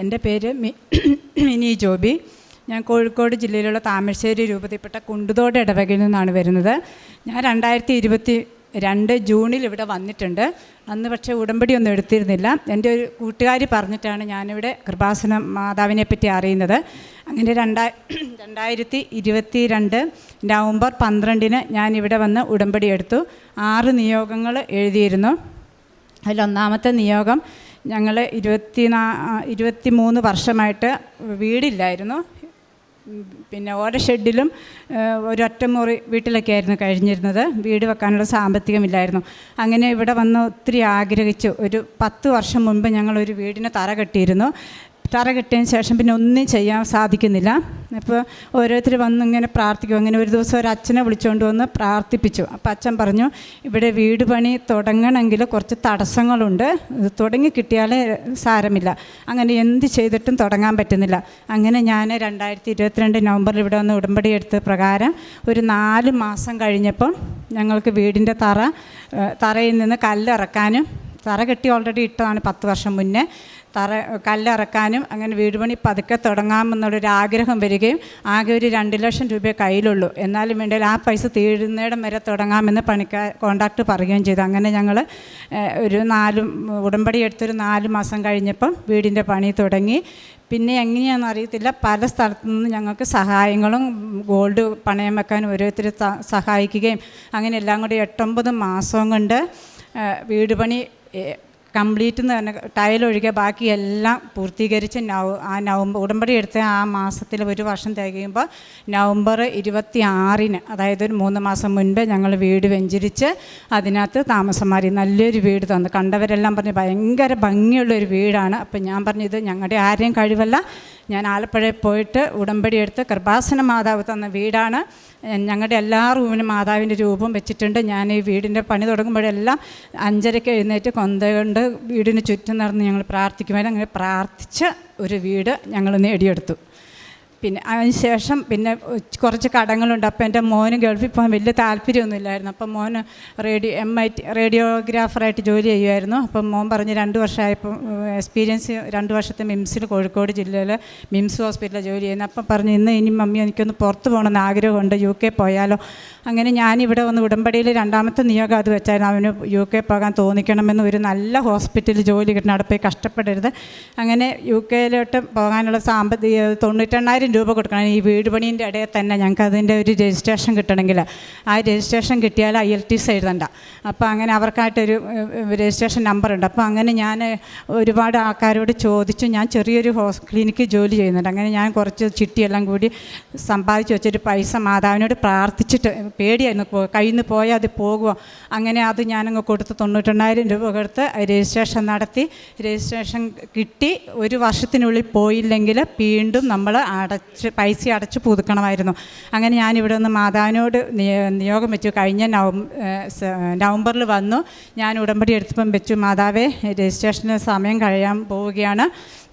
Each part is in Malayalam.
എന്റെ പേര് മിനി ജോബി. ഞാൻ കോഴിക്കോട് ജില്ലയിലുള്ള താമരശ്ശേരി രൂപതയിൽപ്പെട്ട കുണ്ടുതോട് ഇടവകയിൽ നിന്നാണ് വരുന്നത്. ഞാൻ രണ്ടായിരത്തി ഇരുപത്തി രണ്ട് ജൂണിൽ ഇവിടെ വന്നിട്ടുണ്ട്. അന്ന് പക്ഷേ ഉടമ്പടി ഒന്നും എടുത്തിരുന്നില്ല. എന്റെ ഒരു കൂട്ടുകാരി പറഞ്ഞിട്ടാണ് ഞാനിവിടെ കൃപാസന മാതാവിനെ പറ്റി അറിയുന്നത്. അങ്ങനെ രണ്ടാ രണ്ടായിരത്തി ഇരുപത്തി രണ്ട് നവംബർ പന്ത്രണ്ടിന് ഞാൻ ഇവിടെ വന്ന് ഉടമ്പടി എടുത്തു. ആറ് നിയോഗങ്ങൾ എഴുതിയിരുന്നു. അതിലൊന്നാമത്തെ നിയോഗം ഞങ്ങൾ ഇരുപത്തി നാ ഇരുപത്തി മൂന്ന് വർഷമായിട്ട് വീടില്ലായിരുന്നു. പിന്നെ ഓരോ ഷെഡിലും ഏഹ്, ഒരൊറ്റ മുറി വീട്ടിലൊക്കെ ആയിരുന്നു കഴിഞ്ഞിരുന്നത്. വീട് വെക്കാനുള്ള സാമ്പത്തികമില്ലായിരുന്നു. അങ്ങനെ ഇവിടെ വന്ന് ഒത്തിരി ആഗ്രഹിച്ചു. ഒരു പത്ത് വർഷം മുൻപ് ഞങ്ങളൊരു വീടിന് തറ കെട്ടിയിരുന്നു. തറ കിട്ടിയതിന് ശേഷം പിന്നെ ഒന്നും ചെയ്യാൻ സാധിക്കുന്നില്ല. അപ്പോൾ ഓരോരുത്തർ വന്ന് ഇങ്ങനെ പ്രാർത്ഥിക്കും. അങ്ങനെ ഒരു ദിവസം ഒരു അച്ഛനെ വിളിച്ചുകൊണ്ട് വന്ന് പ്രാർത്ഥിപ്പിച്ചു. അപ്പോൾ അച്ഛൻ പറഞ്ഞു ഇവിടെ വീട് പണി തുടങ്ങണമെങ്കിൽ കുറച്ച് തടസ്സങ്ങളുണ്ട്. തുടങ്ങി കിട്ടിയാൽ സാരമില്ല. അങ്ങനെ എന്ത് ചെയ്തിട്ടും തുടങ്ങാൻ പറ്റുന്നില്ല. അങ്ങനെ ഞാൻ രണ്ടായിരത്തി ഇരുപത്തിരണ്ട് നവംബറിൽ ഇവിടെ വന്ന് ഉടമ്പടി എടുത്ത പ്രകാരം ഒരു നാല് മാസം കഴിഞ്ഞപ്പം ഞങ്ങൾക്ക് വീടിന്റെ തറ തറയിൽ നിന്ന് കല്ലിറക്കാനും തറ കെട്ടി ഓൾറെഡി ഇട്ടതാണ് പത്ത് വർഷം മുന്നേ. തറ കല്ലിറക്കാനും അങ്ങനെ വീട് പണി പതുക്കെ തുടങ്ങാമെന്നുള്ളൊരു ആഗ്രഹം വരികയും ആകെ ഒരു രണ്ട് ലക്ഷം രൂപ കയ്യിലുള്ളൂ. എന്നാലും വേണ്ടിയാൽ ആ പൈസ തീരുന്നിടം വരെ തുടങ്ങാമെന്ന് പണിക്കാർ കോണ്ടാക്ട് പറയുകയും ചെയ്തു. അങ്ങനെ ഞങ്ങൾ ഒരു നാലും ഉടമ്പടി എടുത്തൊരു നാല് മാസം കഴിഞ്ഞപ്പം വീടിന്റെ പണി തുടങ്ങി. പിന്നെ എങ്ങനെയാണെന്ന് അറിയത്തില്ല. പല സ്ഥലത്തു നിന്ന് ഞങ്ങൾക്ക് സഹായങ്ങളും ഗോൾഡ് പണയം വെക്കാൻ ഓരോരുത്തർ സഹായിക്കുകയും അങ്ങനെ എല്ലാം കൂടി എട്ടൊമ്പത് മാസം കൊണ്ട് വീട് പണി കംപ്ലീറ്റ് എന്ന് പറഞ്ഞ ടയലൊഴികെ ബാക്കി എല്ലാം പൂർത്തീകരിച്ച് നവ ആ നവംബർ ഉടമ്പടി എടുത്ത ആ മാസത്തിൽ ഒരു വർഷം തികയുമ്പോൾ നവംബർ ഇരുപത്തി ആറിന് അതായത് ഒരു മൂന്ന് മാസം മുൻപേ ഞങ്ങൾ വീട് വെഞ്ചരിച്ച് അതിനകത്ത് താമസം മാറി നല്ലൊരു വീട് തന്നു. കണ്ടവരെല്ലാം പറഞ്ഞ് ഭയങ്കര ഭംഗിയുള്ളൊരു വീടാണ്. അപ്പം ഞാൻ പറഞ്ഞത് ഞങ്ങളുടെ ആരെയും കഴിവല്ല. ഞാൻ ആലപ്പുഴയിൽ പോയിട്ട് ഉടമ്പടി എടുത്ത് കൃപാസന മാതാവ് തന്ന വീടാണ്. ഞങ്ങളുടെ എല്ലാ റൂമിനും മാതാവിന്റെ രൂപം വെച്ചിട്ടുണ്ട്. ഞാൻ ഈ വീടിന്റെ പണി തുടങ്ങുമ്പോഴെല്ലാം അഞ്ചരയ്ക്ക് എഴുന്നേറ്റ് കൊന്ത കൊണ്ട് വീടിന് ചുറ്റും നടന്ന് ഞങ്ങൾ പ്രാർത്ഥിക്കുമായിരുന്നു. അങ്ങനെ പ്രാർത്ഥിച്ച ഒരു വീട് ഞങ്ങൾ നേടിയെടുത്തു. പിന്നെ അതിന് ശേഷം പിന്നെ കുറച്ച് കടങ്ങളുണ്ട്. അപ്പോൾ എന്റെ മോന് ഗൾഫിൽ പോകാൻ വലിയ താല്പര്യമൊന്നുമില്ലായിരുന്നു. അപ്പം മോന് റേഡിയോ എം ഐ ടി റേഡിയോഗ്രാഫറായിട്ട് ജോലി ചെയ്യുമായിരുന്നു. അപ്പം മോൻ പറഞ്ഞ് രണ്ട് വർഷമായപ്പോൾ എക്സ്പീരിയൻസ് രണ്ട് വർഷത്തെ മിംസിൽ കോഴിക്കോട് ജില്ലയിൽ മിംസ് ഹോസ്പിറ്റലിൽ ജോലി ചെയ്യുന്നു അപ്പം പറഞ്ഞു ഇന്ന് ഇനി മമ്മി എനിക്കൊന്ന് പുറത്ത് പോകണമെന്ന് ആഗ്രഹമുണ്ട്. യു കെ പോയാലോ? അങ്ങനെ ഞാനിവിടെ വന്ന് ഉടമ്പടിയിൽ രണ്ടാമത്തെ നിയോഗം അത് വെച്ചായിരുന്നു. അവന് യു കെ പോകാൻ തോന്നിക്കണമെന്ന് ഒരു നല്ല ഹോസ്പിറ്റലിൽ ജോലി കിട്ടണം അവിടെ പോയി കഷ്ടപ്പെടരുത്. അങ്ങനെ യു കെയിലോട്ട് പോകാനുള്ള സാമ്പത്തിക തൊണ്ണൂറ്റെണ്ണായിരം രൂപ കൊടുക്കണം. ഈ വീട് പണീന്റെ ഇടയിൽ തന്നെ ഞങ്ങൾക്ക് അതിന്റെ ഒരു രജിസ്ട്രേഷൻ കിട്ടണമെങ്കിൽ ആ രജിസ്ട്രേഷൻ കിട്ടിയാൽ ഐ എൽ ടി സി എഴുതണ്ട. അപ്പോൾ അങ്ങനെ അവർക്കായിട്ടൊരു രജിസ്ട്രേഷൻ നമ്പറുണ്ട് അപ്പോൾ അങ്ങനെ ഞാൻ ഒരുപാട് ആൾക്കാരോട് ചോദിച്ചു. ഞാൻ ചെറിയൊരു ഹോസ് ക്ലിനിക്കിൽ ജോലി ചെയ്യുന്നുണ്ട്. അങ്ങനെ ഞാൻ കുറച്ച് ചിട്ടിയെല്ലാം കൂടി സമ്പാദിച്ച് വെച്ചൊരു പൈസ മാതാവിനോട് പ്രാർത്ഥിച്ചിട്ട് പേടിയായിരുന്നു. കഴിഞ്ഞ് പോയാൽ അത് പോകുമോ? അങ്ങനെ അത് ഞാനങ്ങ് കൊടുത്ത് തൊണ്ണൂറ്റെണ്ണായിരം രൂപ കൊടുത്ത് രജിസ്ട്രേഷൻ നടത്തി. രജിസ്ട്രേഷൻ കിട്ടി. ഒരു വർഷത്തിനുള്ളിൽ പോയില്ലെങ്കിൽ വീണ്ടും നമ്മൾ അടച്ച് പൈസ അടച്ച് പുതുക്കണമായിരുന്നു. അങ്ങനെ ഞാനിവിടെ നിന്ന് മാതാവിനോട് നിയോഗം വെച്ചു. കഴിഞ്ഞ നവം നവംബറിൽ വന്നു. ഞാൻ ഉടമ്പടി എടുത്തപ്പം വെച്ചു മാതാവേ രജിസ്ട്രേഷന് സമയം കഴിയാൻ പോവുകയാണ്.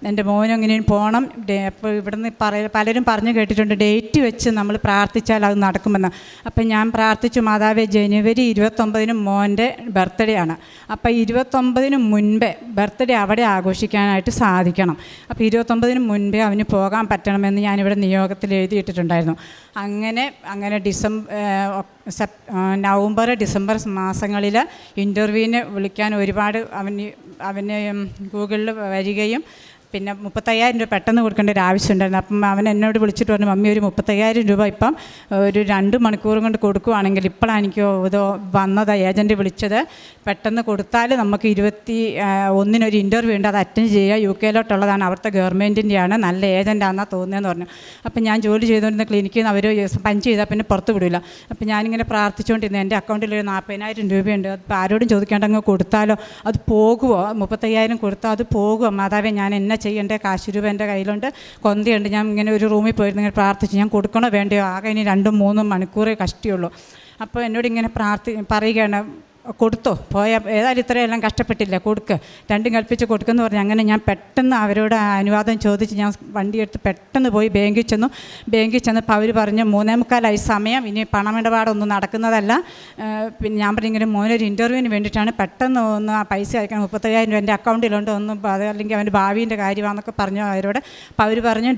എന്റെ മോനും ഇങ്ങനെയും പോകണം അപ്പോൾ ഇവിടുന്ന് പലരും പറഞ്ഞു കേട്ടിട്ടുണ്ട് ഡേറ്റ് വെച്ച് നമ്മൾ പ്രാർത്ഥിച്ചാൽ അത് നടക്കുമെന്ന്. അപ്പം ഞാൻ പ്രാർത്ഥിച്ചു മാതാവേ ജനുവരി ഇരുപത്തൊമ്പതിന് മോന്റെ ബർത്ത്ഡേ ആണ്. അപ്പം ഇരുപത്തൊമ്പതിന് മുൻപേ ബർത്ത്ഡേ അവിടെ ആഘോഷിക്കാനായിട്ട് സാധിക്കണം. അപ്പോൾ ഇരുപത്തൊമ്പതിന് മുൻപേ അവന് പോകാൻ പറ്റണമെന്ന് ഞാനിവിടെ നിയോഗത്തിൽ എഴുതിയിട്ടിട്ടുണ്ടായിരുന്നു. അങ്ങനെ അങ്ങനെ ഡിസംബർ നവംബർ ഡിസംബർ മാസങ്ങളിൽ ഇന്റർവ്യൂവിന് വിളിക്കാൻ ഒരുപാട് അവന് അവന് ഗൂഗിളിൽ വരികയും പിന്നെ മുപ്പത്തയ്യായിരം രൂപ പെട്ടെന്ന് കൊടുക്കേണ്ട ഒരു ആവശ്യമുണ്ടായിരുന്നു. അപ്പം അവൻ എന്നോട് വിളിച്ചിട്ട് പറഞ്ഞു മമ്മി ഒരു മുപ്പത്തയ്യായിരം രൂപ ഇപ്പം ഒരു രണ്ട് മണിക്കൂർ കൊണ്ട് കൊടുക്കുവാണെങ്കിൽ ഇപ്പോഴാണ് എനിക്ക് ഇത് വന്നത് ഏജന്റ് വിളിച്ചത്. പെട്ടെന്ന് കൊടുത്താൽ നമുക്ക് ഇരുപത്തി ഒന്നിനൊരു ഇന്റർവ്യൂ ഉണ്ട്. അത് അറ്റൻഡ് ചെയ്യുക യു കെയിലോട്ടുള്ളതാണ് അവിടുത്തെ ഗവൺമെന്റിന്റെയാണ് നല്ല ഏജന്റാണെന്നാണ് തോന്നിയെന്ന് പറഞ്ഞു. അപ്പം ഞാൻ ജോലി ചെയ്തുകൊണ്ടിരുന്ന ക്ലിനിക്കിൽ നിന്ന് അവർ പഞ്ച് ചെയ്താൽ പിന്നെ പുറത്ത് വിടില്ല അപ്പം ഞാനിങ്ങനെ പ്രാർത്ഥിച്ചുകൊണ്ടിരുന്നു എന്റെ അക്കൗണ്ടിൽ ഒരു നാൽപ്പതിനായിരം രൂപയുണ്ട്. അപ്പോൾ ആരോടും ചോദിക്കാണ്ട് അങ്ങ് കൊടുത്താലോ? അത് പോകുമോ മുപ്പത്തയ്യായിരം കൊടുത്താൽ അത് പോകുമോ മാതാവേ ഞാൻ എന്നെ ചെയ്യേണ്ട? കാശ് രൂപ എന്റെ കയ്യിലുണ്ട്. കൊന്തയുണ്ട്. ഞാൻ ഇങ്ങനെ ഒരു റൂമിൽ പോയിരുന്നു. ഇങ്ങനെ പ്രാർത്ഥിച്ചു. ഞാൻ കൊടുക്കണോ? വേണ്ടയോ? ആകെ ഇനി രണ്ടും മൂന്നും മണിക്കൂറേ കഷ്ടിയുള്ളൂ. അപ്പോൾ എന്നോട് ഇങ്ങനെ പ്രാർത്ഥി പറയുകയാണ്. കൊടുത്തു? പോയ ഏതായാലും ഇത്രയെല്ലാം കഷ്ടപ്പെട്ടില്ല കൊടുക്ക്. രണ്ടും കൽപ്പിച്ച് കൊടുക്കുമെന്ന് പറഞ്ഞ് അങ്ങനെ ഞാൻ പെട്ടെന്ന് അവരോട് അനുവാദം ചോദിച്ച് ഞാൻ വണ്ടി എടുത്ത് പെട്ടെന്ന് പോയി ബാങ്കിൽ ചെന്നു. ബാങ്കിൽ ചെന്നപ്പോൾ അവർ പറഞ്ഞു മൂന്നേ മുക്കാലായി സമയം ഇനി പണമിടപാടൊന്നും നടക്കുന്നതല്ല. പിന്നെ ഞാൻ പറഞ്ഞെങ്കിലും മോനൊരു ഇന്റർവ്യൂവിന് വേണ്ടിയിട്ടാണ് പെട്ടെന്ന് ഒന്ന് ആ പൈസ അയക്കണം. മുപ്പത്തയ്യായിരം രൂപ എന്റെ അക്കൗണ്ടിലുണ്ട്. ഒന്ന് അത് അല്ലെങ്കിൽ അവന്റെ ഭാവീന്റെ കാര്യമാണെന്നൊക്കെ പറഞ്ഞു അവരോട്. അപ്പോൾ അവർ പറഞ്ഞു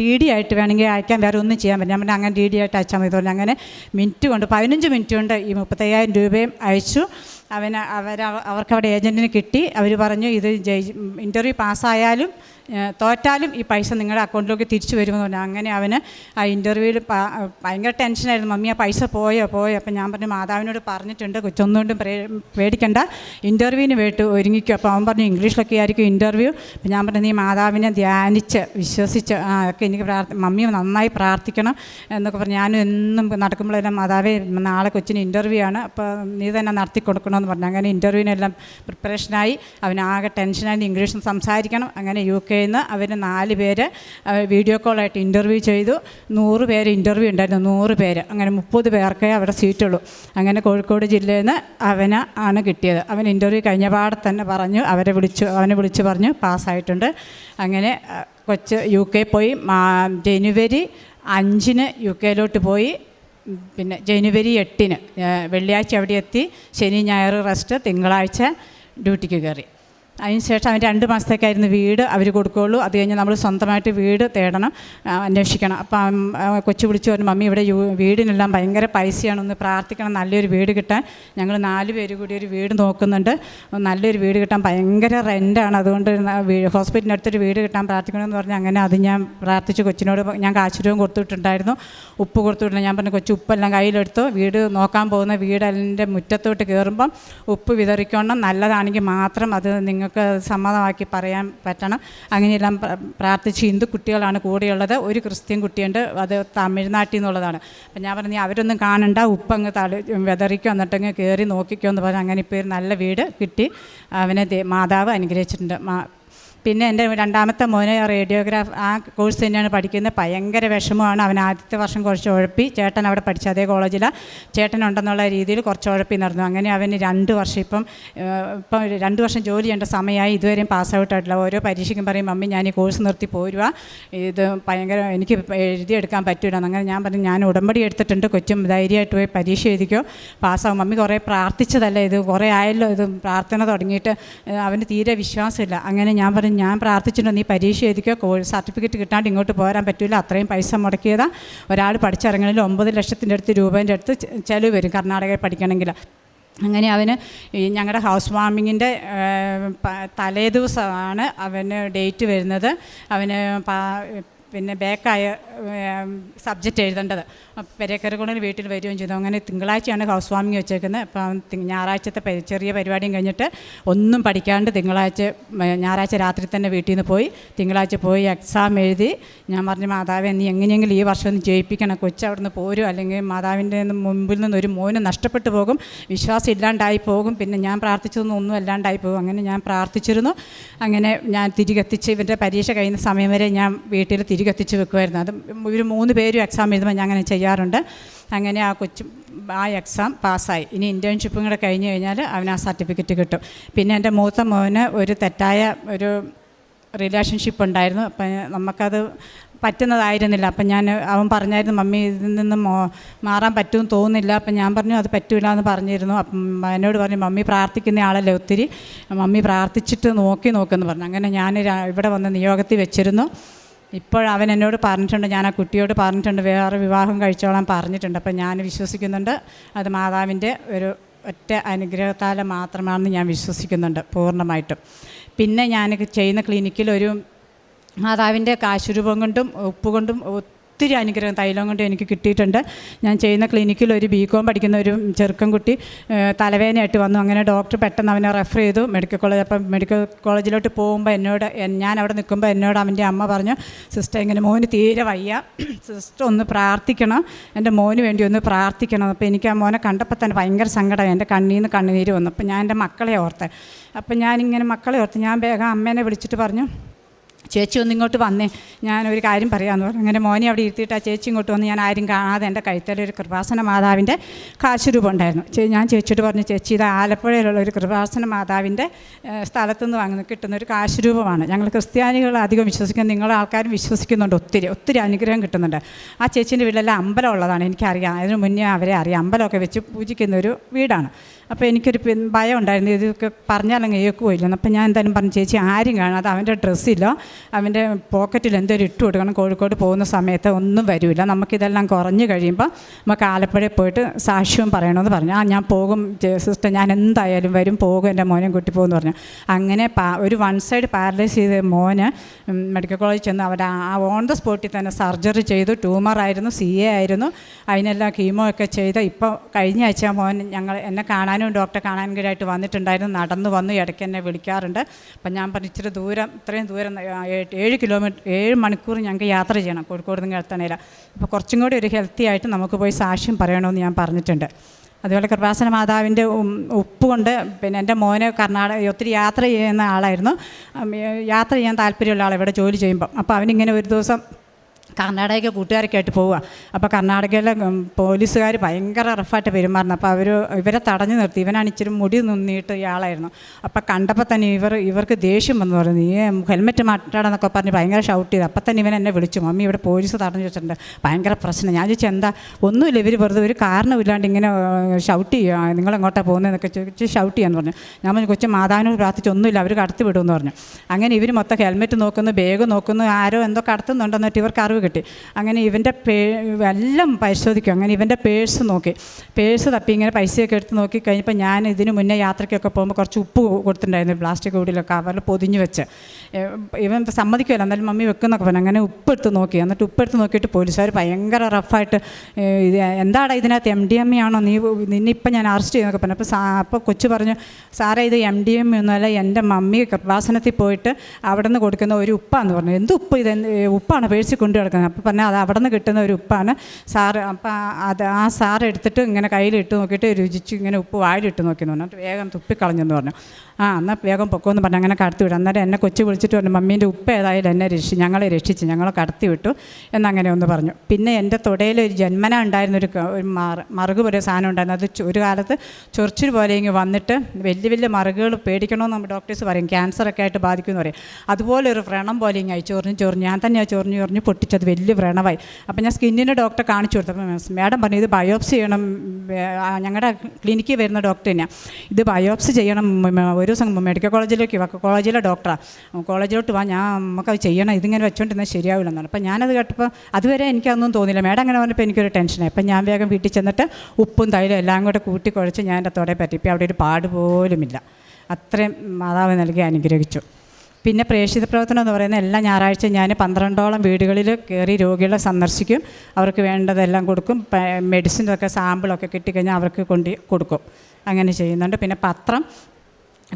ഡി ഡി ആയിട്ട് വേണമെങ്കിൽ അയക്കാൻ വേറെ ഒന്നും ചെയ്യാൻ പറ്റില്ല. ഞാൻ പറഞ്ഞു അങ്ങനെ ഡി ഡി ആയിട്ട് അയച്ചാൽ മതി. അങ്ങനെ മിനിറ്റ് കൊണ്ട് പതിനഞ്ച് മിനിറ്റ് കൊണ്ട് ഈ മുപ്പത്തയ്യായിരം രൂപയും അയച്ചു. അവന് അവർ അവർക്കവിടെ ഏജന്റിന് കിട്ടി. അവർ പറഞ്ഞു ഇത് ജയി ഇന്റർവ്യൂ പാസ്സായാലും തോറ്റാലും ഈ പൈസ നിങ്ങളുടെ അക്കൗണ്ടിലേക്ക് തിരിച്ചു വരുമെന്ന് പറഞ്ഞു അങ്ങനെ അവന് ആ ഇന്റർവ്യൂവിൽ ഭയങ്കര ടെൻഷനായിരുന്നു മമ്മി ആ പൈസ പോയോ പോയോ? അപ്പം ഞാൻ പറഞ്ഞു മാതാവിനോട് പറഞ്ഞിട്ടുണ്ട്. കൊച്ചൊന്നുകൊണ്ടും പേടിക്കണ്ട. ഇന്റർവ്യൂവിന് വേണ്ടി ഒരുങ്ങിക്കും. അപ്പോൾ അവൻ പറഞ്ഞു ഇംഗ്ലീഷിലൊക്കെ ആയിരിക്കും ഇന്റർവ്യൂ അപ്പം ഞാൻ പറഞ്ഞു നീ മാതാവിനെ ധ്യാനിച്ച് വിശ്വസിച്ച് ആ ഒക്കെ എനിക്ക് പ്രാർത്ഥി മമ്മി നന്നായി പ്രാർത്ഥിക്കണം. എന്നൊക്കെ പറഞ്ഞു. ഞാനും എന്നും നടക്കുമ്പോഴെല്ലാം മാതാവേ നാളെ കൊച്ചിന് ഇന്റർവ്യൂ ആണ്. അപ്പോൾ നീ തന്നെ നടത്തി കൊടുക്കണമെന്ന് പറഞ്ഞു. അങ്ങനെ ഇന്റർവ്യൂവിനെല്ലാം പ്രിപ്പറേഷനായി അവനാകെ ടെൻഷനായി ഇംഗ്ലീഷും സംസാരിക്കണം. അങ്ങനെ യു കെയിൽ നിന്ന് അവർ നാല് പേര് വീഡിയോ കോളായിട്ട് ഇന്റർവ്യൂ ചെയ്തു. നൂറ് പേര് ഇന്റർവ്യൂ ഉണ്ടായിരുന്നു നൂറ് പേര്. അങ്ങനെ മുപ്പത് പേർക്കേ അവിടെ സീറ്റുള്ളൂ അങ്ങനെ കോഴിക്കോട് ജില്ലയിൽ നിന്ന് അവന് ആണ് കിട്ടിയത്. അവൻ ഇന്റർവ്യൂ കഴിഞ്ഞ പാടെ തന്നെ പറഞ്ഞു അവരെ വിളിച്ചു അവനെ വിളിച്ചു പറഞ്ഞു പാസ്സായിട്ടുണ്ട് അങ്ങനെ കൊച്ച് യു കെ പോയി. ജനുവരി അഞ്ചിന് യു കെയിലോട്ട് പോയി. പിന്നെ ജനുവരി എട്ടിന് വെള്ളിയാഴ്ച അവിടെ എത്തി. ശനി ഞായർ റെസ്റ്റ് തിങ്കളാഴ്ച ഡ്യൂട്ടിക്ക് കയറി. അതിന് ശേഷം അവൻ രണ്ട് മാസത്തേക്കായിരുന്നു വീട് അവർ കൊടുക്കുകയുള്ളൂ. അത് കഴിഞ്ഞ് നമ്മൾ സ്വന്തമായിട്ട് വീട് തേടണം അന്വേഷിക്കണം. അപ്പം കൊച്ചു വിളിച്ചു പറഞ്ഞു മമ്മി ഇവിടെ വീടിനെല്ലാം ഭയങ്കര പൈസയാണ് ഒന്ന് പ്രാർത്ഥിക്കണം. നല്ലൊരു വീട് കിട്ടാൻ ഞങ്ങൾ നാല് പേര് കൂടി ഒരു വീട് നോക്കുന്നുണ്ട്. നല്ലൊരു വീട് കിട്ടാൻ ഭയങ്കര റെന്റാണ് അതുകൊണ്ട് ഹോസ്പിറ്റലിന്റെ അടുത്തൊരു വീട് കിട്ടാൻ പ്രാർത്ഥിക്കണമെന്ന് പറഞ്ഞ് അങ്ങനെ അത് ഞാൻ പ്രാർത്ഥിച്ച് കൊച്ചിനോട് ഞാൻ കാശ് രൂപം കൊടുത്തിട്ടുണ്ടായിരുന്നു. ഉപ്പ് കൊടുത്തിട്ടുണ്ട്. ഞാൻ പറഞ്ഞു കൊച്ചു ഉപ്പെല്ലാം കയ്യിലെടുത്തു. വീട് നോക്കാൻ പോകുന്ന വീട് അതിന്റെ മുറ്റത്തോട്ട് കയറുമ്പം ഉപ്പ് വിതറിക്കണം. നല്ലതാണെങ്കിൽ മാത്രം അത് നിങ്ങൾക്ക് സമ്മതമാക്കി പറയാൻ പറ്റണം. അങ്ങനെയെല്ലാം പ്ര- പ്രാർത്ഥിച്ച് ഹിന്ദു കുട്ടികളാണ് കൂടെയുള്ളത്. ഒരു ക്രിസ്ത്യൻ കുട്ടിയുണ്ട്. അത് തമിഴ്നാട്ടിൽ നിന്നുള്ളതാണ്. അപ്പം ഞാൻ പറഞ്ഞു അവരൊന്നും കാണണ്ട. ഉപ്പങ്ങ് തളി വിതറിക്കോ. എന്നിട്ടങ്ങ് കയറി നോക്കിക്കോ എന്ന് പറഞ്ഞ് അങ്ങനെ ഇപ്പോൾ ഒരു നല്ല വീട് കിട്ടി. അവനെ മാതാവ് അനുഗ്രഹിച്ചിട്ടുണ്ട്. പിന്നെ എന്റെ രണ്ടാമത്തെ മോന് റേഡിയോഗ്രാഫ് ആ കോഴ്സ് തന്നെയാണ് പഠിക്കുന്നത്. ഭയങ്കര വിഷമമാണ്. അവൻ ആദ്യത്തെ വർഷം കുറച്ച് ഉഴപ്പി. ചേട്ടൻ അവിടെ പഠിച്ച അതേ കോളേജിലാണ് ചേട്ടൻ ഉണ്ടെന്നുള്ള രീതിയിൽ കുറച്ച് ഉഴപ്പി നടന്നു. അങ്ങനെ അവന് രണ്ട് വർഷം ഇപ്പം ഇപ്പം രണ്ട് വർഷം ജോലി ചെയ്യേണ്ട സമയമായി. ഇതുവരെയും പാസ് ഔട്ട് ആയിട്ടില്ല. ഓരോ പരീക്ഷയ്ക്കും പറയും മമ്മി ഞാൻ ഈ കോഴ്സ് നിർത്തി പോരുക ഇത് ഭയങ്കര എനിക്ക് എഴുതിയെടുക്കാൻ പറ്റില്ല അങ്ങനെ ഞാൻ പറഞ്ഞു ഞാൻ ഉടമ്പടി എടുത്തിട്ടുണ്ട്. കൊച്ചും ധൈര്യമായിട്ട് പോയി പരീക്ഷ എഴുതിക്കോ. പാസ്സാവും മമ്മി കുറേ പ്രാർത്ഥിച്ചതല്ലേ ഇത്? കുറേ ആയല്ലോ ഇത് പ്രാർത്ഥന തുടങ്ങിയിട്ട്. അവന് തീരെ വിശ്വാസമില്ല. അങ്ങനെ ഞാൻ പറഞ്ഞു ഞാൻ പ്രാർത്ഥിച്ചിട്ടുണ്ട് നീ പരീക്ഷ എഴുതിക്കോ കോഴ്സ് സർട്ടിഫിക്കറ്റ് കിട്ടാണ്ട് ഇങ്ങോട്ട് പോരാൻ പറ്റില്ല അത്രയും പൈസ മുടക്കിയതാ. ഒരാൾ പഠിച്ചിറങ്ങണമെങ്കിൽ ഒമ്പത് ലക്ഷത്തിന്റെ അടുത്ത് രൂപേന്റെ അടുത്ത് ചിലവ് വരും കർണാടകയിൽ പഠിക്കണമെങ്കിൽ. അങ്ങനെ അവന് ഈ ഞങ്ങളുടെ ഹൗസ് വാമിങ്ങിന്റെ തലേ ദിവസമാണ് അവന് ഡേറ്റ് വരുന്നത്. അവന് പിന്നെ ബാക്കായ സബ്ജക്റ്റ് എഴുതേണ്ടത്. പെരക്കരക്കുള്ളിൽ വീട്ടിൽ വരികയും ചെയ്തു. അങ്ങനെ തിങ്കളാഴ്ചയാണ് ഹൗസ് വാമിങ് വെച്ചേക്കുന്നത്. അപ്പം ഞായറാഴ്ചത്തെ ചെറിയ പരിപാടിയും കഴിഞ്ഞിട്ട് ഒന്നും പഠിക്കാണ്ട് തിങ്കളാഴ്ച ഞായറാഴ്ച രാത്രി തന്നെ വീട്ടിൽ നിന്ന് പോയി തിങ്കളാഴ്ച പോയി എക്സാം എഴുതി. ഞാൻ പറഞ്ഞു മാതാവേ നീ എങ്ങനെയെങ്കിലും ഈ വർഷം ഒന്ന് ജയിപ്പിക്കണം. കൊച്ചു അവിടെ നിന്ന് പോരും. അല്ലെങ്കിൽ മാതാവിന്റെ മുമ്പിൽ നിന്ന് ഒരു മോന് നഷ്ടപ്പെട്ടു പോകും. വിശ്വാസം ഇല്ലാണ്ടായി പോകും. പിന്നെ ഞാൻ പ്രാർത്ഥിച്ചതൊന്നും ഒന്നും അല്ലാണ്ടായി പോകും. അങ്ങനെ ഞാൻ പ്രാർത്ഥിച്ചിരുന്നു. അങ്ങനെ ഞാൻ തിരികെത്തിച്ച് ഇവന്റെ പരീക്ഷ കഴിയുന്ന സമയം വരെ ഞാൻ വീട്ടിൽ തിരികെത്തിച്ച് വെക്കുമായിരുന്നു അത് ഒരു മൂന്ന് പേരും എക്സാം എഴുതുമ്പോൾ ഞാൻ അങ്ങനെ ചെയ്യാറുണ്ട്. അങ്ങനെ ആ കൊച്ചു ആ എക്സാം പാസ്സായി. ഇനി ഇന്റേൺഷിപ്പും കൂടെ കഴിഞ്ഞ് കഴിഞ്ഞാൽ അവന് ആ സർട്ടിഫിക്കറ്റ് കിട്ടും. പിന്നെ എന്റെ മൂത്ത മോന് ഒരു തെറ്റായ ഒരു റിലേഷൻഷിപ്പ് ഉണ്ടായിരുന്നു. അപ്പം നമുക്കത് പറ്റുന്നതായിരുന്നില്ല. അപ്പം ഞാൻ അവൻ പറഞ്ഞായിരുന്നു മമ്മി ഇതിൽ നിന്ന് മോ മാറാൻ പറ്റുമെന്ന് തോന്നുന്നില്ല. അപ്പം ഞാൻ പറഞ്ഞു അത് പറ്റൂല എന്ന് പറഞ്ഞിരുന്നു. അപ്പം എന്നോട് പറഞ്ഞു മമ്മി പ്രാർത്ഥിക്കുന്ന ആളല്ലേ ഒത്തിരി. മമ്മി പ്രാർത്ഥിച്ചിട്ട് നോക്കി നോക്കുമെന്ന് പറഞ്ഞു. അങ്ങനെ ഞാൻ ഇവിടെ വന്ന് നിയോഗത്തിൽ വെച്ചിരുന്നു. ഇപ്പോൾ അവൻ എന്നോട് പറഞ്ഞിട്ടുണ്ട് ഞാൻ ആ കുട്ടിയോട് പറഞ്ഞിട്ടുണ്ട് വേറെ വിവാഹം കഴിച്ചോളാൻ പറഞ്ഞിട്ടുണ്ട്. അപ്പം ഞാൻ വിശ്വസിക്കുന്നുണ്ട് അത് മാതാവിന്റെ ഒരു ഒറ്റ അനുഗ്രഹത്താൽ മാത്രമാണെന്ന് ഞാൻ വിശ്വസിക്കുന്നുണ്ട് പൂർണമായിട്ടും. പിന്നെ ഞാൻ ചെയ്യുന്ന ക്ലിനിക്കിൽ ഒരു മാതാവിന്റെ കാശുരൂപം കൊണ്ടും ഉപ്പ് കൊണ്ടും ഒത്തിരി അനുഗ്രഹം തൈലം കൊണ്ട് എനിക്ക് കിട്ടിയിട്ടുണ്ട്. ഞാൻ ചെയ്യുന്ന ക്ലിനിക്കിൽ ഒരു ബി കോം പഠിക്കുന്ന ഒരു ചെറുക്കൻ കുട്ടി തലവേദനയായിട്ട് വന്നു. അങ്ങനെ ഡോക്ടർ പെട്ടെന്ന് അവനെ റെഫർ ചെയ്തു. മെഡിക്കൽ കോളേജ് അപ്പം മെഡിക്കൽ കോളേജിലോട്ട് പോകുമ്പോൾ എന്നോട് ഞാൻ അവിടെ നിൽക്കുമ്പോൾ എന്നോട് അവന്റെ അമ്മ പറഞ്ഞു സിസ്റ്റർ ഇങ്ങനെ മോന് തീരെ വയ്യ. സിസ്റ്റർ ഒന്ന് പ്രാർത്ഥിക്കണം. എന്റെ മോന് വേണ്ടി ഒന്ന് പ്രാർത്ഥിക്കണം. അപ്പോൾ എനിക്ക് ആ മോനെ കണ്ടപ്പോൾ തന്നെ ഭയങ്കര സങ്കടം എന്റെ കണ്ണിൽ നിന്ന് കണ്ണുനീര് വന്നു. അപ്പോൾ ഞാൻ എന്റെ മക്കളെ ഓർത്ത്. അപ്പം ഞാനിങ്ങനെ മക്കളെ ഓർത്ത് ഞാൻ വേഗം അമ്മേനെ വിളിച്ചിട്ട് പറഞ്ഞു ചേച്ചി ഒന്ന് ഇങ്ങോട്ട് വന്നേ. ഞാനൊരു കാര്യം പറയാമെന്ന് പറഞ്ഞു. അങ്ങനെ മോനെ അവിടെ ഇരുത്തിയിട്ട് ആ ചേച്ചി ഇങ്ങോട്ട് വന്ന് ഞാൻ ആരും കാണാതെ എന്റെ കഴുത്തിൽ ഒരു കൃപാസന മാതാവിന്റെ കാശുരൂപം ഉണ്ടായിരുന്നു. ഞാൻ ചേച്ചിയോട് പറഞ്ഞു ചേച്ചി ഇത് ആലപ്പുഴയിലുള്ള ഒരു കൃപാസന മാതാവിന്റെ സ്ഥലത്തുനിന്ന് വാങ്ങുന്ന കിട്ടുന്ന ഒരു കാശുരൂപമാണ്. ഞങ്ങൾ ക്രിസ്ത്യാനികൾ അധികം വിശ്വസിക്കുന്ന നിങ്ങളെ ആൾക്കാരും വിശ്വസിക്കുന്നുണ്ട്. ഒത്തിരി ഒത്തിരി അനുഗ്രഹം കിട്ടുന്നുണ്ട്. ആ ചേച്ചീന്റെ വീട്ടിലെല്ലാം അമ്പലം ഉള്ളതാണ് എനിക്കറിയാം. അതിന് മുന്നേ അവരെ അറിയാം. അമ്പലമൊക്കെ വെച്ച് പൂജിക്കുന്ന ഒരു വീടാണ്. അപ്പോൾ എനിക്കൊരു ഭയം ഉണ്ടായിരുന്നു. ഇതൊക്കെ പറഞ്ഞാലങ്ങ് കേൾക്കുമോ ഇല്ലെന്ന് അപ്പോൾ ഞാൻ എന്തായാലും പറഞ്ഞു ചേച്ചി ആരും കാണാതെ അവന്റെ ഡ്രസ്സില്ല അവന്റെ പോക്കറ്റിൽ എന്തെങ്കിലും ഇട്ട് കൊടുക്കണം. കോഴിക്കോട് പോകുന്ന സമയത്ത് ഒന്നും വരില്ല. നമുക്കിതെല്ലാം കുറഞ്ഞു കഴിയുമ്പോൾ നമുക്ക് ആലപ്പുഴയിൽ പോയിട്ട് സാക്ഷ്യവും പറയണമെന്ന് പറഞ്ഞു. ആ ഞാൻ പോകും സിസ്റ്റർ ഞാൻ എന്തായാലും വരും. പോകും എന്റെ മോനെ കൂട്ടി പോകുമെന്ന് പറഞ്ഞു. അങ്ങനെ ഒരു വൺ സൈഡ് പാരലൈസ് ചെയ്ത മോന് മെഡിക്കൽ കോളേജിൽ ചെന്ന് അവിടെ ആ ഓൺ ദ സ്പോട്ടിൽ തന്നെ സർജറി ചെയ്തു. ട്യൂമറായിരുന്നു സി എ ആയിരുന്നു. അതിനെല്ലാം കീമോ ഒക്കെ ചെയ്ത് ഇപ്പോൾ കഴിഞ്ഞ ആഴ്ച മോൻ ഞങ്ങൾ എന്നെ കാണാനും ഡോക്ടറെ കാണാൻ കീഴായിട്ട് വന്നിട്ടുണ്ടായിരുന്നു. നടന്നു വന്നു ഇടയ്ക്ക് എന്നെ വിളിക്കാറുണ്ട്. അപ്പം ഞാൻ പറഞ്ഞു ഇച്ചിരി ദൂരം ഇത്രയും ദൂരം ഏഴ് കിലോമീറ്റർ ഏഴ് മണിക്കൂർ ഞങ്ങൾക്ക് യാത്ര ചെയ്യണം കോഴിക്കോട് നിന്ന് എത്തണേല അപ്പോൾ കുറച്ചും കൂടി ഒരു ഹെൽത്തി ആയിട്ട് നമുക്ക് പോയി സാക്ഷ്യം പറയണമെന്ന് ഞാൻ പറഞ്ഞിട്ടുണ്ട്. അതുപോലെ കൃപാസന മാതാവിന്റെ ഉപ്പ് കൊണ്ട് പിന്നെ എന്റെ മോന് കർണാടക ഒത്തിരി യാത്ര ചെയ്യുന്ന ആളായിരുന്നു. യാത്ര ചെയ്യാൻ താല്പര്യമുള്ള ആൾ ഇവിടെ ജോലി ചെയ്യുമ്പോൾ അപ്പോൾ അവനിങ്ങനെ ഒരു ദിവസം കർണാടക കൂട്ടുകാരൊക്കെ ആയിട്ട് പോവുക. അപ്പോൾ കർണാടകയിലെ പോലീസുകാർ ഭയങ്കര റഫായിട്ട് പെരുമാറുന്നു. അപ്പോൾ അവർ ഇവരെ തടഞ്ഞു നിർത്തി. ഇവനാണ് ഇച്ചിരി മുടി നിന്നിട്ട് ഇയാളായിരുന്നു. അപ്പോൾ കണ്ടപ്പോൾ തന്നെ ഇവർ ഇവർക്ക് ദേഷ്യം വന്നു. പറഞ്ഞു നീ ഹെൽമെറ്റ് മാറ്റാടെന്നൊക്കെ പറഞ്ഞ് ഭയങ്കര ഷൗട്ട് ചെയ്തു. അപ്പം തന്നെ ഇവൻ എന്നെ വിളിച്ചു. മമ്മി ഇവിടെ പോലീസ് തടഞ്ഞു വെച്ചിട്ടുണ്ട്. ഭയങ്കര പ്രശ്നം. ഞാൻ ചോദിച്ചു എന്താ? ഒന്നുമില്ല. ഇവർ വെറുതെ ഒരു കാരണമില്ലാണ്ട് ഇങ്ങനെ ഷൗട്ട് ചെയ്യുക നിങ്ങൾ എങ്ങോട്ടാണ് പോകുന്നതെന്നൊക്കെ ചോദിച്ച് ഷൗട്ട് ചെയ്യാന്ന് പറഞ്ഞു. ഞാൻ പറഞ്ഞു കൊച്ചു മാതാവിനോട് പ്രാർത്ഥിച്ച് ഒന്നുമില്ല. അവർ കടത്തി വിടുമെന്ന് പറഞ്ഞു. അങ്ങനെ ഇവർ മൊത്തം ഹെൽമെറ്റ് നോക്കുന്നു ബാഗ് നോക്കുന്നു ആരോ എന്തോ കടത്തുന്നുണ്ടെന്നിട്ട് ഇവർക്ക് അറിവ് കിട്ടി. അങ്ങനെ ഇവന്റെ പേ എല്ലാം പരിശോധിക്കും. അങ്ങനെ ഇവന്റെ പേഴ്സ് നോക്കി. പേഴ്സ് തപ്പി ഇങ്ങനെ പൈസയൊക്കെ എടുത്ത് നോക്കി കഴിഞ്ഞപ്പോൾ ഞാൻ ഇതിന് മുന്നേ യാത്രയ്ക്കൊക്കെ പോകുമ്പോൾ കുറച്ച് ഉപ്പ് കൊടുത്തിട്ടുണ്ടായിരുന്നു. പ്ലാസ്റ്റിക് കൂടിയിലൊക്കെ അവരിൽ പൊതിഞ്ഞ് വെച്ച്. ഇവൻ സമ്മതിക്കുമല്ലോ എന്നാലും മമ്മി വെക്കുന്നൊക്കെ പറഞ്ഞു. അങ്ങനെ ഉപ്പ് എടുത്ത് നോക്കി. എന്നിട്ട് ഉപ്പ് എടുത്ത് നോക്കിയിട്ട് പോലീസുകാർ ഭയങ്കര റഫായിട്ട് ഇത് എന്താടാ ഇതിനകത്ത് എം ഡി എം എ ആണോ? നീ നിന്നിപ്പം ഞാൻ അറസ്റ്റ് ചെയ്യുന്നൊക്കെ പറഞ്ഞു. അപ്പോൾ സാ അപ്പോൾ കൊച്ചു പറഞ്ഞു സാറേ ഇത് എം ഡി എം ഒന്നുമല്ല എന്റെ മമ്മി കൃപാസനത്തിൽ പോയിട്ട് അവിടെ നിന്ന് കൊടുക്കുന്ന ഒരു ഉപ്പാന്ന് പറഞ്ഞു. എന്ത് ഉപ്പ്? ഇത് ഉപ്പാണ് പേഴ്സിൽ കൊണ്ടു കിടക്കുന്നത് അപ്പോൾ പറഞ്ഞാൽ അത് അവിടെ നിന്ന് കിട്ടുന്ന ഒരു ഉപ്പാണ്. സാറ് അപ്പോൾ അത് ആ സാർ എടുത്തിട്ട് ഇങ്ങനെ കയ്യിലിട്ട് നോക്കിയിട്ട് രുചിച്ച് ഇങ്ങനെ ഉപ്പ് വായിലിട്ട് നോക്കി എന്ന് വേഗം തുപ്പിക്കളഞ്ഞെന്ന് പറഞ്ഞു. ആ എന്നാൽ വേഗം പൊക്കോന്ന് പറഞ്ഞു അങ്ങനെ കടത്തി വിടും. അന്നേരം എന്നെ കൊച്ചു വിളിച്ചിട്ട് പറഞ്ഞു മമ്മീന്റെ ഉപ്പ ഏതായാലും എന്നെ രക്ഷി ഞങ്ങളെ രക്ഷിച്ച് ഞങ്ങളെ കടത്തി വിട്ടു എന്നങ്ങനെ ഒന്ന് പറഞ്ഞു. പിന്നെ എന്റെ തുടയിൽ ഒരു ജന്മന ഉണ്ടായിരുന്ന ഒരു ഒരു മറ മറുക് പോലെ സാധനം ഉണ്ടായിരുന്നു. അത് ഒരു കാലത്ത് ചൊറിച്ചിൽ പോലെ ഇങ്ങ് വന്നിട്ട് വലിയ വലിയ മറുകുകൾ പേടിക്കണമെന്ന് നമ്മൾ ഡോക്ടേഴ്സ് പറയും. ക്യാൻസറൊക്കെ ആയിട്ട് ബാധിക്കുമെന്ന് പറയും. അതുപോലെ ഒരു വ്രണം പോലെ ഇങ്ങനെ ചൊറിഞ്ഞ് ചൊറിഞ്ഞ് ഞാൻ തന്നെയാണ് ചൊറിഞ്ഞ് ചൊറിഞ്ഞ് പൊട്ടിച്ചത് വലിയ വ്രണമായി. അപ്പം ഞാൻ സ്കിന്നിന്റെ ഡോക്ടറെ കാണിച്ചു കൊടുത്തപ്പോൾ മാഡം പറഞ്ഞു ഇത് ബയോപ്സി ചെയ്യണം ഞങ്ങളുടെ ക്ലിനിക്കിൽ വരുന്ന ഡോക്ടർ തന്നെയാണ് ഇത് ബയോപ്സി ചെയ്യണം ഒരു ദിവസം മെഡിക്കൽ കോളേജിലേക്ക് വാ. കോളേജിലെ ഡോക്ടറാണ് കോളേജിലോട്ട് വാ. ഞാൻ നമുക്കത് ചെയ്യണം. ഇതിങ്ങനെ വെച്ചോണ്ടിരുന്നാൽ ശരിയാവില്ലെന്നാണ് അപ്പോൾ ഞാനത് കേട്ടപ്പോൾ അതുവരെ എനിക്കതൊന്നും തോന്നിയില്ല. മേഡം അങ്ങനെ പറഞ്ഞപ്പോൾ എനിക്കൊരു ടെൻഷനായി അപ്പം ഞാൻ വേഗം വീട്ടിൽ ചെന്നിട്ട് ഉപ്പും തൈലും എല്ലാം കൂടെ കൂട്ടി കുഴച്ച് ഞാൻ എന്റെ തുടയെ പറ്റിപ്പി അവിടെ ഒരു പാട് പോലുമില്ല. അത്രയും മാതാവ് നൽകി അനുഗ്രഹിച്ചു. പിന്നെ പ്രേക്ഷിത പ്രവർത്തനം എന്ന് പറയുന്നത് എല്ലാ ഞായറാഴ്ച ഞാൻ പന്ത്രണ്ടോളം വീടുകളിൽ കയറി രോഗികളെ സന്ദർശിക്കും. അവർക്ക് വേണ്ടതെല്ലാം കൊടുക്കും. മെഡിസിനൊക്കെ സാമ്പിളൊക്കെ കിട്ടിക്കഴിഞ്ഞാൽ അവർക്ക് കൊണ്ട് കൊടുക്കും. അങ്ങനെ ചെയ്യുന്നുണ്ട്. പിന്നെ പത്രം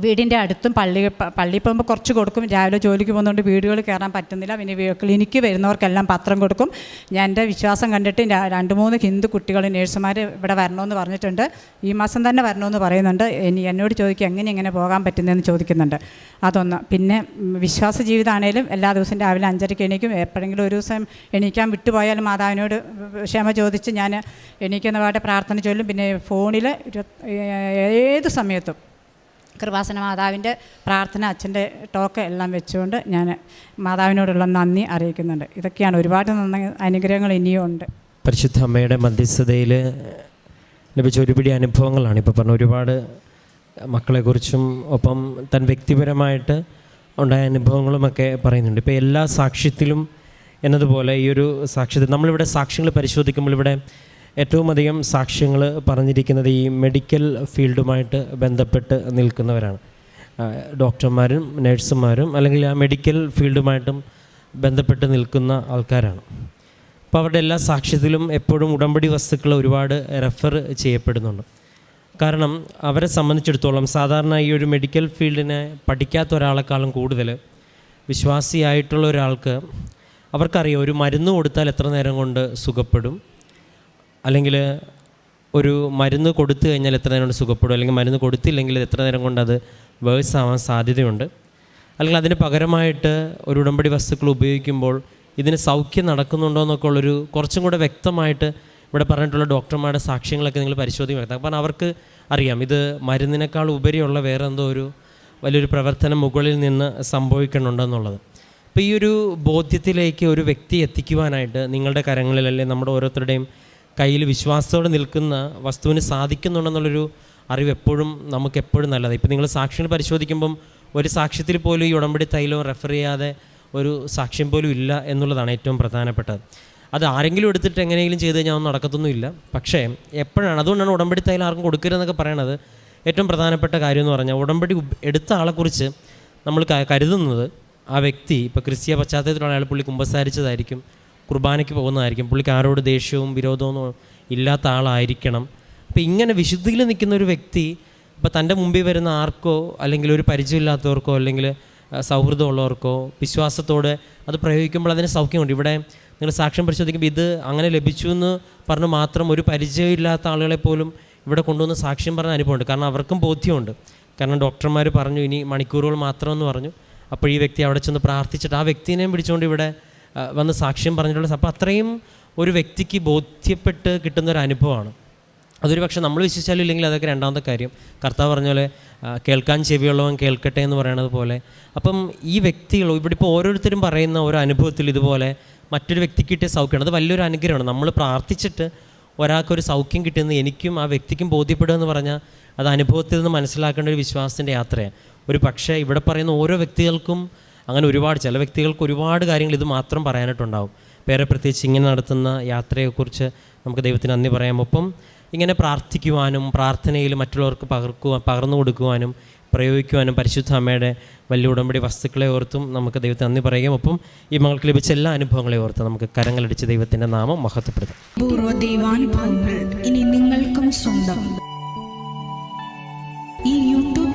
വീടിന്റെ അടുത്തും പള്ളി പള്ളി പോകുമ്പോൾ കുറച്ച് കൊടുക്കും. രാവിലെ ജോലിക്ക് പോകുന്നതുകൊണ്ട് വീടുകളിൽ കയറാൻ പറ്റുന്നില്ല. പിന്നെ ക്ലിനിക്ക് വരുന്നവർക്കെല്ലാം പത്രം കൊടുക്കും. ഞാൻ എന്റെ വിശ്വാസം കണ്ടിട്ട് രണ്ട് മൂന്ന് ഹിന്ദു കുട്ടികൾ നേഴ്സുമാർ ഇവിടെ വരണമെന്ന് പറഞ്ഞിട്ടുണ്ട്. ഈ മാസം തന്നെ വരണമെന്ന് പറയുന്നുണ്ട്. ഇനി എന്നോട് ചോദിക്കും എങ്ങനെ ഇങ്ങനെ പോകാൻ പറ്റുന്നതെന്ന് ചോദിക്കുന്നുണ്ട്. അതൊന്ന്. പിന്നെ വിശ്വാസ ജീവിതമാണേലും എല്ലാ ദിവസവും രാവിലെ അഞ്ചരയ്ക്ക് എണീക്കും. എപ്പോഴെങ്കിലും ഒരു ദിവസം എണീക്കാൻ വിട്ടുപോയാലും മാതാവിനോട് ക്ഷമ ചോദിച്ച് ഞാൻ എണീക്കുന്ന പാടെ പ്രാർത്ഥന ചൊല്ലും. പിന്നെ ഫോണിൽ ഏത് സമയത്തും കൃപാസന മാതാവിന്റെ പ്രാർത്ഥന അച്ഛന്റെ ടോക്ക് എല്ലാം വെച്ചുകൊണ്ട് ഞാൻ മാതാവിനോടുള്ള നന്ദി അറിയിക്കുന്നുണ്ട്. ഇതൊക്കെയാണ് ഒരുപാട് നന്ദി അനുഗ്രഹങ്ങൾ ഇനിയും ഉണ്ട്. പരിശുദ്ധ അമ്മയുടെ മധ്യസ്ഥതയിൽ ലഭിച്ച ഒരുപിടി അനുഭവങ്ങളാണ്. ഇപ്പോൾ പറഞ്ഞ ഒരുപാട് മക്കളെക്കുറിച്ചും ഒപ്പം തൻ വ്യക്തിപരമായിട്ട് ഉണ്ടായ അനുഭവങ്ങളുമൊക്കെ പറയുന്നുണ്ട്. ഇപ്പോൾ എല്ലാ സാക്ഷ്യത്തിലും എന്നതുപോലെ ഈ ഒരു സാക്ഷ്യത്തിൽ നമ്മളിവിടെ സാക്ഷ്യങ്ങൾ പരിശോധിക്കുമ്പോൾ ഇവിടെ ഏറ്റവും അധികം സാക്ഷ്യങ്ങൾ പറഞ്ഞിരിക്കുന്നത് ഈ മെഡിക്കൽ ഫീൽഡുമായിട്ട് ബന്ധപ്പെട്ട് നിൽക്കുന്നവരാണ്. ഡോക്ടർമാരും നഴ്സുമാരും അല്ലെങ്കിൽ ആ മെഡിക്കൽ ഫീൽഡുമായിട്ടും ബന്ധപ്പെട്ട് നിൽക്കുന്ന ആൾക്കാരാണ്. അപ്പോൾ അവരുടെ എല്ലാ സാക്ഷ്യത്തിലും എപ്പോഴും ഉടമ്പടി വസ്തുക്കൾ ഒരുപാട് റെഫർ ചെയ്യപ്പെടുന്നുണ്ട്. കാരണം അവരെ സംബന്ധിച്ചിടത്തോളം സാധാരണ ഈ ഒരു മെഡിക്കൽ ഫീൽഡിനെ പഠിക്കാത്ത ഒരാളെക്കാളും കൂടുതൽ വിശ്വാസിയായിട്ടുള്ള ഒരാൾക്ക് അവർക്കറിയാം ഒരു മരുന്ന് കൊടുത്താൽ എത്ര നേരം കൊണ്ട് സുഖപ്പെടും അല്ലെങ്കിൽ ഒരു മരുന്ന് കൊടുത്തു കഴിഞ്ഞാൽ എത്ര നേരം കൊണ്ട് സുഖപ്പെടും? അല്ലെങ്കിൽ മരുന്ന് കൊടുത്തില്ലെങ്കിൽ എത്ര നേരം കൊണ്ട് അത് വേഴ്സ് ആവാൻ സാധ്യതയുണ്ട്. അല്ലെങ്കിൽ അതിന് പകരമായിട്ട് ഒരു ഉടമ്പടി വസ്തുക്കൾ ഉപയോഗിക്കുമ്പോൾ ഇതിന് സൗഖ്യം നടക്കുന്നുണ്ടോ എന്നൊക്കെ ഉള്ളൊരു കുറച്ചും കൂടെ വ്യക്തമായിട്ട് ഇവിടെ പറഞ്ഞിട്ടുള്ള ഡോക്ടർമാരുടെ സാക്ഷ്യങ്ങളൊക്കെ നിങ്ങൾ പരിശോധിക്കാൻ വ്യക്തം കാരണം അവർക്ക് അറിയാം ഇത് മരുന്നിനേക്കാൾ ഉപരിയുള്ള വേറെ എന്തോ ഒരു വലിയൊരു പ്രവർത്തനം മുകളിൽ നിന്ന് സംഭവിക്കണുണ്ടെന്നുള്ളത് അപ്പോൾ ഈ ഒരു ബോധ്യത്തിലേക്ക് ഒരു വ്യക്തി എത്തിക്കുവാനായിട്ട് നിങ്ങളുടെ കരങ്ങളിൽ അല്ലെങ്കിൽ നമ്മുടെ ഓരോരുത്തരുടെയും കയ്യിൽ വിശ്വാസത്തോടെ നിൽക്കുന്ന വസ്തുവിന് സാധിക്കുന്നുണ്ടെന്നുള്ളൊരു അറിവ് എപ്പോഴും നമുക്ക് എപ്പോഴും നല്ലതാണ്. ഇപ്പം നിങ്ങൾ സാക്ഷ്യങ്ങൾ പരിശോധിക്കുമ്പം ഒരു സാക്ഷ്യത്തിൽ പോലും ഈ ഉടമ്പടി തൈലവും റെഫർ ചെയ്യാതെ ഒരു സാക്ഷ്യം പോലും ഇല്ല എന്നുള്ളതാണ് ഏറ്റവും പ്രധാനപ്പെട്ടത്. അത് ആരെങ്കിലും എടുത്തിട്ട് എങ്ങനെയെങ്കിലും ചെയ്ത് കഴിഞ്ഞാൽ ഒന്നും നടക്കത്തൊന്നുമില്ല. പക്ഷേ എപ്പോഴാണ് അതുകൊണ്ടാണ് ഉടമ്പടി തൈലം ആർക്കും കൊടുക്കരുതെന്നൊക്കെ പറയണത് ഏറ്റവും പ്രധാനപ്പെട്ട കാര്യം എന്ന് പറഞ്ഞാൽ ഉടമ്പടി എടുത്ത ആളെക്കുറിച്ച് നമ്മൾ കരുതുന്നത് ആ വ്യക്തി ഇപ്പോൾ ക്രിസ്തീയ പശ്ചാത്തലത്തിലുള്ള അയാൾ പുള്ളി കുമ്പസാരിച്ചതായിരിക്കും. കുർബാനയ്ക്ക് പോകുന്നതായിരിക്കും. പുള്ളിക്ക് ആരോട് ദേഷ്യവും വിരോധവും ഇല്ലാത്ത ആളായിരിക്കണം. അപ്പോൾ ഇങ്ങനെ വിശുദ്ധിയിൽ നിൽക്കുന്ന ഒരു വ്യക്തി ഇപ്പോൾ തന്റെ മുമ്പിൽ വരുന്ന ആർക്കോ അല്ലെങ്കിൽ ഒരു പരിചയമില്ലാത്തവർക്കോ അല്ലെങ്കിൽ സൗഹൃദമുള്ളവർക്കോ വിശ്വാസത്തോടെ അത് പ്രയോഗിക്കുമ്പോൾ അതിന് സൗഖ്യമുണ്ട്. ഇവിടെ നിങ്ങൾ സാക്ഷ്യം പരിശോധിക്കുമ്പോൾ ഇത് അങ്ങനെ ലഭിച്ചു എന്ന് പറഞ്ഞു മാത്രം ഒരു പരിചയമില്ലാത്ത ആളുകളെ പോലും ഇവിടെ കൊണ്ടുവന്ന് സാക്ഷ്യം പറഞ്ഞ അനുഭവമുണ്ട്. കാരണം അവർക്കും ബോധ്യമുണ്ട്. കാരണം ഡോക്ടർമാർ പറഞ്ഞു ഇനി മണിക്കൂറുകൾ മാത്രമെന്ന് പറഞ്ഞു. അപ്പോൾ ഈ വ്യക്തി അവിടെ ചെന്ന് പ്രാർത്ഥിച്ചിട്ട് ആ വ്യക്തിനെയും പിടിച്ചുകൊണ്ട് ഇവിടെ വന്ന് സാക്ഷ്യം പറഞ്ഞിട്ടുള്ള അപ്പോൾ അത്രയും ഒരു വ്യക്തിക്ക് ബോധ്യപ്പെട്ട് കിട്ടുന്ന ഒരു അനുഭവമാണ്. അതൊരു പക്ഷേ നമ്മൾ വിശ്വസിച്ചാലും ഇല്ലെങ്കിൽ അതൊക്കെ രണ്ടാമത്തെ കാര്യം. കർത്താവ് പറഞ്ഞ പോലെ കേൾക്കാൻ ചെവിയുള്ളവൻ കേൾക്കട്ടെ എന്ന് പറയണത് പോലെ. അപ്പം ഈ വ്യക്തികൾ ഇവിടെ ഇപ്പോൾ ഓരോരുത്തരും പറയുന്ന ഒരു അനുഭവത്തിൽ ഇതുപോലെ മറ്റൊരു വ്യക്തിക്ക് കിട്ടിയ സൗഖ്യമാണ്. അത് വലിയൊരു അനുഗ്രഹമാണ്. നമ്മൾ പ്രാർത്ഥിച്ചിട്ട് ഒരാൾക്കൊരു സൗഖ്യം കിട്ടുന്നത് എനിക്കും ആ വ്യക്തിക്കും ബോധ്യപ്പെടുക എന്ന് പറഞ്ഞാൽ അത് അനുഭവത്തിൽ നിന്ന് മനസ്സിലാക്കേണ്ട ഒരു വിശ്വാസത്തിന്റെ യാത്രയാണ്. ഒരു പക്ഷേ ഇവിടെ പറയുന്ന ഓരോ വ്യക്തികൾക്കും അങ്ങനെ ഒരുപാട് ചില വ്യക്തികൾക്ക് ഒരുപാട് കാര്യങ്ങൾ ഇത് മാത്രം പറയാനായിട്ടുണ്ടാവും. വേറെ പ്രത്യേകിച്ച് ഇങ്ങനെ നടത്തുന്ന യാത്രയെക്കുറിച്ച് നമുക്ക് ദൈവത്തിന് നന്ദി പറയാം. ഒപ്പം ഇങ്ങനെ പ്രാർത്ഥിക്കുവാനും പ്രാർത്ഥനയിൽ മറ്റുള്ളവർക്ക് പകർക്കുവാൻ പകർന്നു കൊടുക്കുവാനും പ്രയോഗിക്കുവാനും പരിശുദ്ധ അമ്മയുടെ വലിയ ഉടമ്പടി വസ്തുക്കളെ ഓർത്തും നമുക്ക് ദൈവത്തെ നന്ദി പറയുകയും ഒപ്പം ഈ മകൾക്ക് ലഭിച്ച എല്ലാ അനുഭവങ്ങളെ ഓർത്ത് നമുക്ക് കരങ്ങളടിച്ച് ദൈവത്തിന്റെ നാമം മഹത്വപ്പെടുത്താം. പൂർവ ദൈവാനുഭവങ്ങൾ ഇനി നിങ്ങൾക്കും സ്വന്തം.